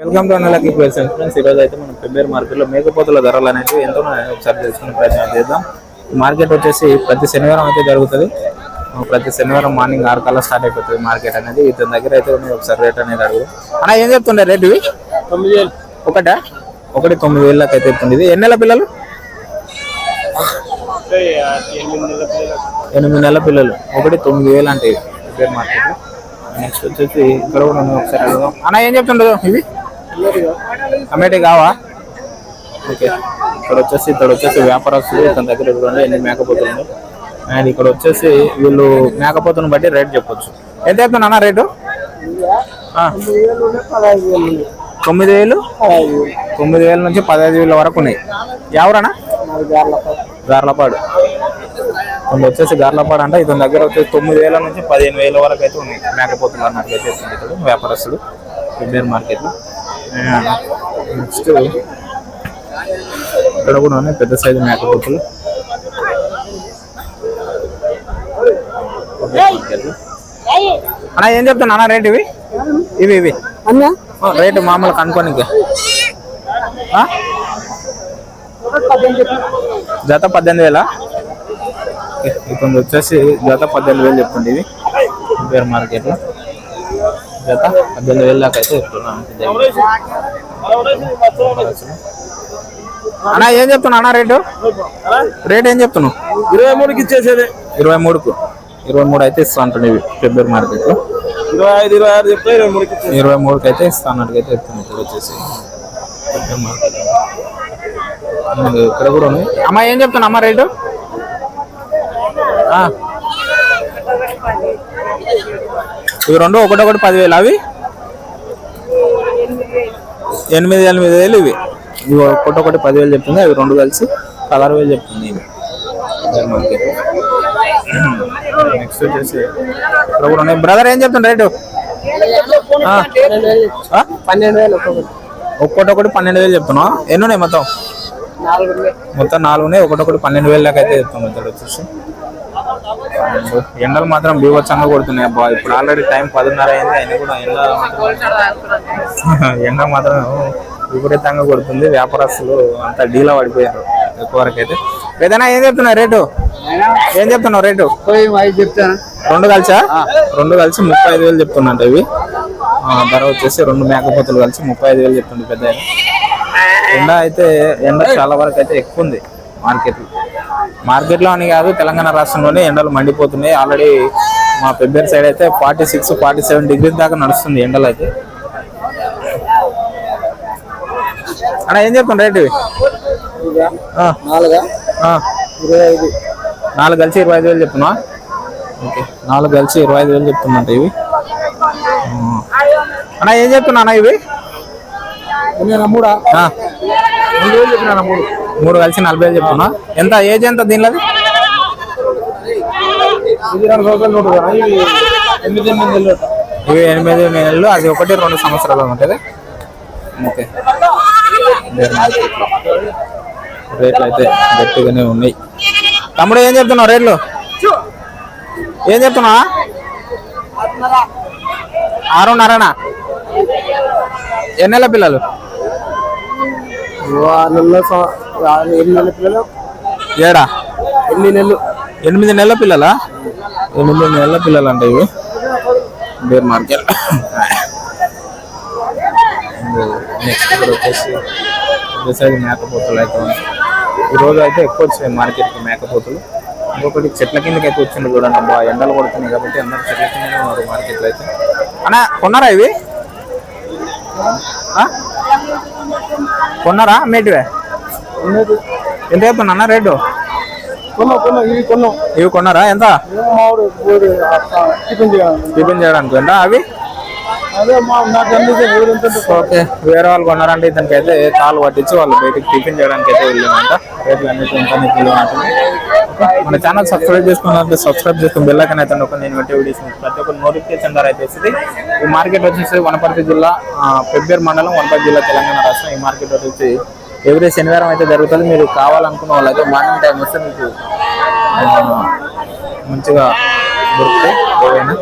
Welcome to అన్నలకి question friends ఈరోజు అయితే మనం ఫిబ్రవరి మార్కెట్లో మేకపోతుల ధరలు అనేవి ఎంతో ఒకసారి తెలుసుకునే ప్రయత్నం చేద్దాం. మార్కెట్ వచ్చేసి ప్రతి శనివారం అయితే జరుగుతుంది. ప్రతి శనివారం మార్నింగ్ ఆరు కల్లా స్టార్ట్ అయిపోతుంది మార్కెట్ అనేది. ఇతని దగ్గర అయితే ఉన్నాయి ఒకసారి రేట్ అనేది అడుగు అన్న ఏం చెప్తుండే రేట్ ఇవి? తొమ్మిది వేలు. ఒకటా? ఒకటి తొమ్మిది వేలకి అయితే చెప్తుంది ఇది ఎన్ని నెలల పిల్లలు? ఎనిమిది నెలల పిల్లలు. ఒకటి తొమ్మిది వేలు అంటే ఫిబ్రవరి మార్కెట్లో నెక్స్ట్ వచ్చేసి ఇక్కడ కూడా ఒకసారి అడుగుదాం. అన్న ఏం చెప్తుండదు ఇవి? అమ్మేటి కావా? ఓకే. ఇక్కడ వచ్చేసి ఇక్కడ వచ్చేసి వ్యాపారస్తులు ఇతని దగ్గర చూడండి ఎన్ని మేకపోతులు ఉన్నాయి అండ్ ఇక్కడ వచ్చేసి వీళ్ళు మేకపోతుని బట్టి రేట్ చెప్పొచ్చు. ఎంత చెప్తున్నా అన్న రేటు? తొమ్మిది వేలు? తొమ్మిది వేల నుంచి పదహైదు వేల వరకు ఉన్నాయి. ఎవరన్నా? గార్ల గార్లపాడు. కొన్ని వచ్చేసి గార్లపాడు అంటే ఇతని దగ్గర వచ్చేసి తొమ్మిది వేల నుంచి పదిహేను వేల వరకు అయితే ఉన్నాయి. మేకపోతులు అన్నట్లయితే వ్యాపారస్తులు ఇతడు వ్యాపారస్తుడు మార్కెట్లో. నెక్స్ట్ ఇక్కడ కూడా ఉన్నాయి పెద్ద సైజు మేకపోతులు. అన్న ఏం చెప్తున్నా? అన్న రేట్ ఇవి? ఇవి ఇవి. రేటు మామూలు కనుక్కోనికి. ఆ? జత పద్దెనిమిది వేల? ఇప్పుడు వచ్చేసి జత పద్దెనిమిది వేలు చెప్తుంది ఇది పేరు మార్కెట్లో. జత పద్దెనిమిది వేలు దాకా అయితే అన్నా ఏం చెప్తున్నా అన్న రేటు? రేట్ ఏం చెప్తున్నావు? ఇరవై మూడుకి ఇచ్చేసేది. ఇరవై మూడుకు. ఇరవై మూడు అయితే ఇస్తా ఇవి ఫిబ్రవరి మార్కెట్లో ఇరవై ఐదు ఇరవై ఆరు చెప్తే ఇరవై మూడుకి ఇరవై మూడుకి అయితే ఇస్తా అన్నట్టుగా అయితే ఇక్కడ వచ్చేసి. ఫిబ్రవరి మార్కెట్ ఇక్కడ కూడా ఉంది. అమ్మ ఏం చెప్తున్నా? అమ్మ రేటు. ఇవి రెండు ఒకటొకటి పదివేలు. అవి? ఎనిమిది ఎనిమిది వేలు ఇవి. ఇవి ఒకటొకటి పదివేలు చెప్తుంది అవి రెండు కలిసి పదహారు వేలు చెప్తుంది ఇవి. నెక్స్ట్ వచ్చేసి ఇక్కడ బ్రదర్ ఏం చెప్తుంది రేటు? పన్నెండు వేలు ఒక్కొక్కటి పన్నెండు వేలు చెప్తున్నావు? ఎన్ని ఉన్నాయి మొత్తం. మొత్తం నాలుగు ఉన్నాయి. ఒకటొకటి పన్నెండు వేలు దాకా అయితే చెప్తాం ఇక్కడ వచ్చేసి. ఎండలు మాత్రం బీభత్సంగా కొడుతున్నాయి. అబ్బా ఇప్పుడు ఆల్రెడీ టైం పదిన్నర అయింది. అయినా కూడా ఎండ మాత్రం- ఎండ మాత్రం విపరీతంగా కొడుతుంది. వ్యాపారస్తులు అంతా డీలా పడిపోయారు ఎక్కువ వరకు అయితే ఏదైనా ఏం చెప్తున్నావు? రేటు? ఏం చెప్తున్నావు రేటు? చెప్తాను? రెండు కలిసా? రెండు కలిసి ముప్పై ఐదు వేలు చెప్తున్నట్టు ఇవి. ఆ, ధర వచ్చేసి రెండు మేకపోతులు కలిసి ముప్పై ఐదు వేలు చెప్తుంది పెద్ద. ఎండ అయితే ఎండ చాలా వరకు అయితే ఎక్కువ ఉంది మార్కెట్లో. మార్కెట్లో అని కాదు తెలంగాణ రాష్ట్రంలోనే ఎండలు మండిపోతున్నాయి. ఆల్రెడీ మా పెబ్బేరు సైడ్ అయితే forty six forty seven degrees దాకా నడుస్తుంది ఎండలు అయితే. అన్న ఏం చెప్తున్నా రేటు ఇవి? నాలుగా కలిసి ఇరవై ఐదు వేలు చెప్తున్నా ఓకే నాలుగు కలిసి ఇరవై ఐదు వేలు చెప్తున్నట్టు ఇవి. అన్న ఏం చెప్తున్నా అన్న ఇవి? మూడా ఆ, మూడు వేలు చెప్పినా మూడు మూడు కలిసి నలభై వేలు చెప్తున్నా. ఎంత? ఏజ్ ఎంత కదా ఇవి ఎనిమిది నెలలు అది ఒకటి రెండు సంవత్సరాలు ఉంటుంది. ఓకే. రేట్లు అయితే గట్టిగానే ఉన్నాయి. తమ్ముడు ఏం చెప్తున్నావు రేట్లు? ఏం చెప్తున్నా ఆరున్నరనా? ఎన్ని నెలల పిల్లలు? ఎనిమిది నెలల పిల్లలు. ఏడా? ఎనిమిది నెలలు. ఎనిమిది నెలల పిల్లలా? ఎనిమిది నెలల పిల్లలు అంటే ఇవి. Bear market. నెక్స్ట్ ఇక్కడ వచ్చేసి సైజు మేకపోతులు అయితే ఉన్నాయి. ఈరోజు అయితే ఎక్కువ వచ్చాయి మార్కెట్కి మేకపోతులు. ఇంకొకటి చెట్ల కిందకి అయితే వచ్చింది చూడండి అబ్బా ఎండలు కొడుతున్నాయి కాబట్టి అందరూ చెట్ల కిందనే ఉన్నారు మార్కెట్లో అయితే. అన్నా కొన్నారా ఇవి? కొన్నారా అమ్మేటివే ఉన్నది ఎంత చెప్తున్నా అన్న రేటు? ఇవి కొన్నాం. ఇవి కొన్నారా? ఎంత? టిఫిన్ చేయడానికి. ఎంత? అవి? ఓకే. వేరే వాళ్ళు కొన్నారంటే ఇతనికి అయితే తాళ్ళు పట్టించి వాళ్ళు బయటికి టిఫిన్ చేయడానికి అయితే వెళ్ళిందంట. రేట్లు అన్ని ఎంత తెలియనట్టు మన ఛానల్ సబ్స్క్రైబ్ చేసుకున్నట్టు సబ్స్క్రైబ్ చేసుకుని బెల్లకన్ అయితే ఒక నేను పెట్టే వీడియోస్ ప్రతి ఒక్క నోటిఫికేషన్ ద్వారా అయితే వస్తుంది. ఈ మార్కెట్ వచ్చేసి వనపర్తి జిల్లా పెబ్బేరు మండలం వనపర్తి జిల్లా తెలంగాణ రాష్ట్రం. ఈ మార్కెట్ వచ్చేసి ఎవ్రీ శనివారం అయితే జరుగుతుంది. మీరు కావాలనుకున్న వాళ్ళకి మార్నింగ్ టైం వస్తే మీకు మంచిగా దొరుకుతాయి. ఏదైనా